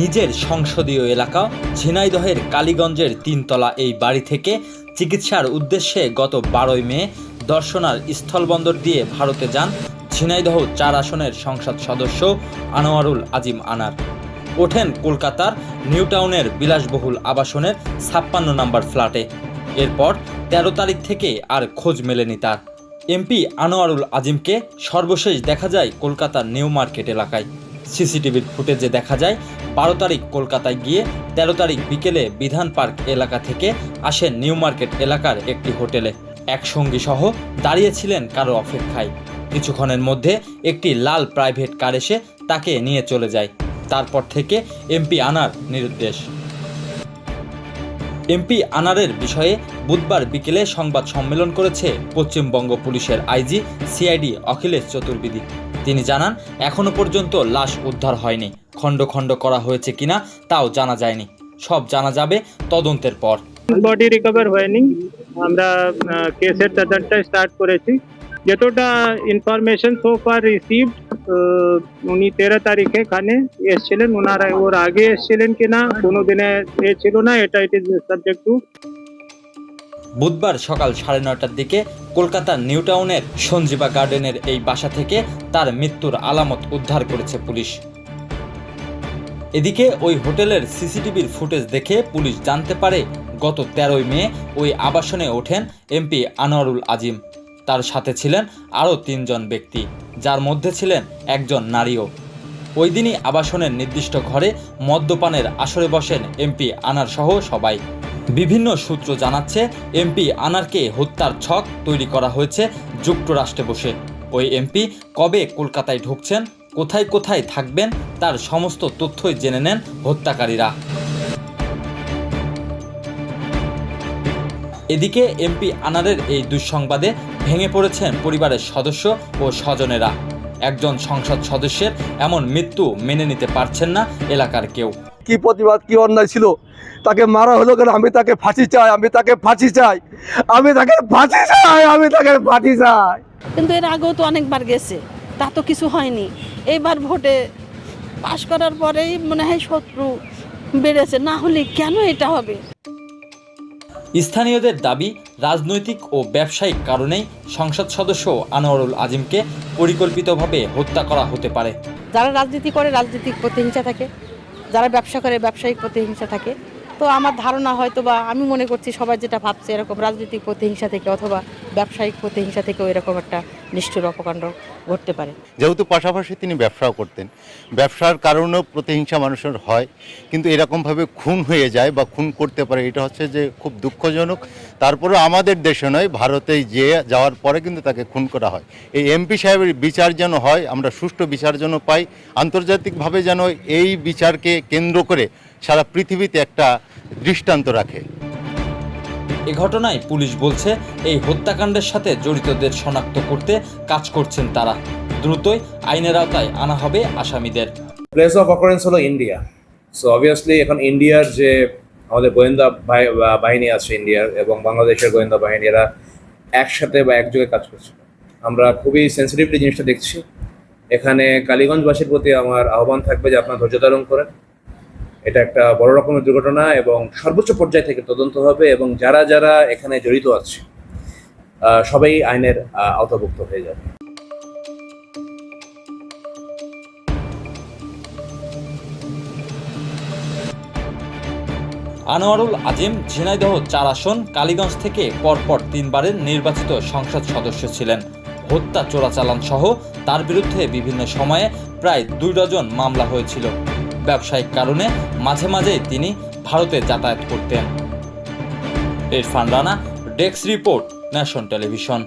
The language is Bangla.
নিজের সংসদীয় এলাকা ঝিনাইদহের কালীগঞ্জের তিনতলা এই বাড়ি থেকে চিকিৎসার উদ্দেশ্যে গত বারোই মে দর্শনার স্থলবন্দর দিয়ে ভারতে যান ঝিনাইদহ চার আসনের সংসদ সদস্য আনোয়ারুল আজিম আনার। ওঠেন কলকাতার নিউ টাউনের বিলাসবহুল আবাসনের ছাপ্পান্ন নম্বর ফ্ল্যাটে। এরপর তেরো তারিখ থেকে আর খোঁজ মেলেনি তার। এমপি আনোয়ারুল আজিমকে সর্বশেষ দেখা যায় কলকাতার নিউ মার্কেট এলাকায়। সিসিটিভির ফুটেজে দেখা যায়, বারো তারিখ কলকাতায় গিয়ে তেরো তারিখ বিকেলে বিধান পার্ক এলাকা থেকে আসেন নিউ মার্কেট এলাকার একটি হোটেলে। এক সঙ্গী সহ দাঁড়িয়েছিলেন কারও অপেক্ষায়। কিছুক্ষণের মধ্যে একটি লাল প্রাইভেট কার এসে তাকে নিয়ে চলে যায়। তারপর থেকে এমপি আনার নিরুদ্দেশ। এমপি আনারের বিষয়ে বুধবার বিকেলে সংবাদ সম্মেলন করেছে পশ্চিমবঙ্গ পুলিশের আইজি সিআইডি অখিলেশ চতুর্বেদী। তিনি জানান, এখনও পর্যন্ত লাশ উদ্ধার হয়নি। খণ্ড খণ্ড করা হয়েছে কিনা তাও জানা যায়নি। সব জানা যাবে তদন্তের পর। বডি রিকভার হয়নি। আমরা কেসের তদন্ত স্টার্ট করেছি। যতটা ইনফরমেশন সো ফার রিসিভড উনি তেরো তারিখে এখানে এসেছিলেন। ওনারা, ওর আগে এসেছিলেন কিনা কোনো দিনে এ ছিল না। এটা ইট ইজ সাবজেক্ট টু বুধবার সকাল সাড়ে নয়টার দিকে কলকাতার নিউ টাউনের সঞ্জীবা গার্ডেনের এই বাসা থেকে তার মৃত্যুর আলামত উদ্ধার করেছে পুলিশ। এদিকে ওই হোটেলের সিসিটিভির ফুটেজ দেখে পুলিশ জানতে পারে, গত তেরোই মে ওই আবাসনে ওঠেন এমপি আনোয়ারুল আজিম। তার সাথে ছিলেন আরও তিনজন ব্যক্তি, যার মধ্যে ছিলেন একজন নারীও। ওই দিনই আবাসনের নির্দিষ্ট ঘরে মদ্যপানের আসরে বসেন এমপি আনার সহ সবাই। বিভিন্ন সূত্র জানাচ্ছে, এমপি আনারকে হত্যার ছক তৈরি করা হয়েছে যুক্তরাষ্ট্রে বসে। ওই এমপি কবে কলকাতায় ঢুকছেন, কোথায় কোথায় থাকবেন, তার সমস্ত তথ্যই জেনে নেন হত্যাকারীরা। এদিকে এমপি আনারের এই দুঃসংবাদে ভেঙে পড়েছেন পরিবারের সদস্য ও স্বজনেরা। একজন সংসদ সদস্যের এমন মৃত্যু মেনে নিতে পারছেন না এলাকার কেউ। কি প্রতিবাদ কি অন্যায় ছিল? তাকে মারা হলো কেন? আমি তাকে ফাঁসি চাই আমি তাকে ফাঁসি চাই আমি তাকে ফাঁসি চাই আমি তাকে ফাঁসি চাই। কিন্তু এর আগেও তো অনেকবার গেছে তা তো কিছু হয়নি। এইবার ভোটে পাশ করার পরেই মনে হয় শত্রু বেড়েছে না হলে কেন এটা হবে? স্থানীয়দের দাবি রাজনৈতিক ও ব্যবসায়িক কারণেই সংসদ সদস্য আনোয়ারুল আজিমকে পরিকল্পিতভাবে হত্যা করা হতে পারে। যারা রাজনীতি করে রাজনৈতিক প্রতিহিংসা থাকে। যারা ব্যবসা করে ব্যবসায়িক প্রতিহিংসা থাকে তো আমার ধারণা হয়তো বা আমি মনে করছি সবাই যেটা ভাবছে এরকম রাজনৈতিক প্রতিহিংসা থেকে অথবা ব্যবসায়িক প্রতিহিংসা থেকেও এরকম একটা নিষ্ঠুর অপকাণ্ড ঘটতে পারে। যেহেতু পাশাপাশি তিনি ব্যবসাও করতেন, ব্যবসার কারণেও প্রতিহিংসা মানুষের হয়, কিন্তু এরকমভাবে খুন হয়ে যায় বা খুন করতে পারে, এটা হচ্ছে যে খুব দুঃখজনক। তারপরে আমাদের দেশে নয় ভারতে যে যাওয়ার পরে কিন্তু তাকে খুন করা হয়। এই এমপি সাহেবের বিচার যেন হয়, আমরা সুষ্ঠু বিচার যেন পাই, আন্তর্জাতিকভাবে যেন এই বিচারকে কেন্দ্র করে সারা পৃথিবীতে একটা দৃষ্টান্ত রাখে। এ ঘটনায় পুলিশ বলছে এই হত্যাকাণ্ডের সাথে জড়িতদের শনাক্ত করতে কাজ করছেন তারা। দ্রুতই আইনের আওতায় আনা হবে আসামিদের। প্লেস অফ অকারেন্স হলো ইন্ডিয়া সো অবভিয়াসলি এখন ইন্ডিয়ার যে আমাদের গোয়েন্দা বাহিনী আছে ইন্ডিয়ার এবং বাংলাদেশের গোয়েন্দা বাহিনী এরা একসাথে বা একযোগে কাজ করছে। আমরা খুবই সেন্সিটিভলি জিনিসটা দেখছি। এখানে কালীগঞ্জবাসীর প্রতি আমার আহ্বান থাকবে যে আপনারা ধৈর্য ধারণ করেন। এটা একটা বড় রকমের দুর্ঘটনা এবং সর্বোচ্চ পর্যায় থেকে তদন্ত হবে এবং যারা যারা এখানে জড়িত আছে সবাই আইনের আওতাভুক্ত হয়ে যাবে। আনোয়ারুল আজিম, ঝিনাইদহ, চার আসন, কালীগঞ্জ থেকে পরপর তিনবারের নির্বাচিত সংসদ সদস্য ছিলেন। হত্যা, চোরাচালান সহ তার বিরুদ্ধে বিভিন্ন সময়ে প্রায় দুই ডজন মামলা হয়েছিল। ব্যবসায়িক কারণে মাঝে মাঝেই তিনি ভারতে যাতায়াত করতেন। Irfan Rana desk report Nation Television.